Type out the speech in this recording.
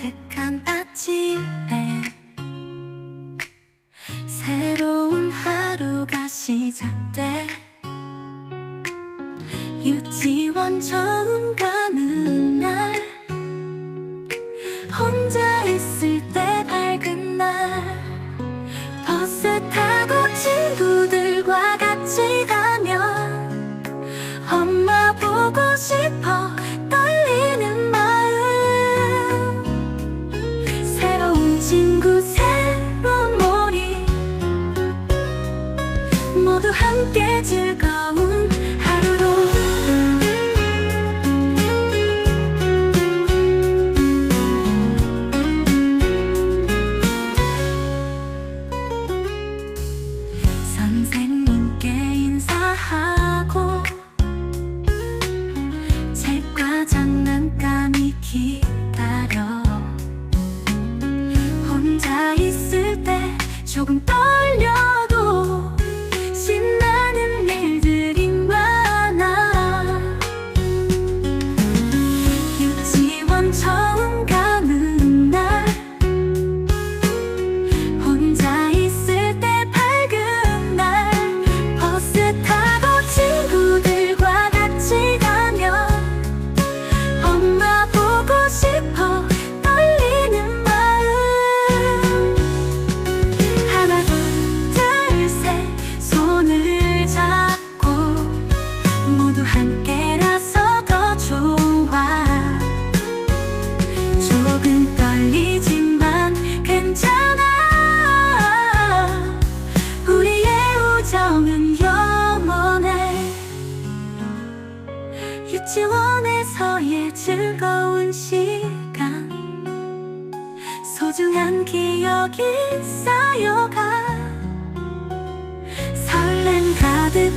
따뜻한 아침에 새로운 하루가 시작돼. 유치원 처음 가는 날 혼자 있을 때 밝은 날. 버스 타고 친구들과 같이 가면 엄마 보고 싶어 모두 함께 즐거운 하루로. 선생님께 인사하고 책과 장난감이 기다려. 혼자 있을 때 조금 떨려 유치원에서의 즐거운 시간. 소중한 기억이 쌓여가 설렘 가득한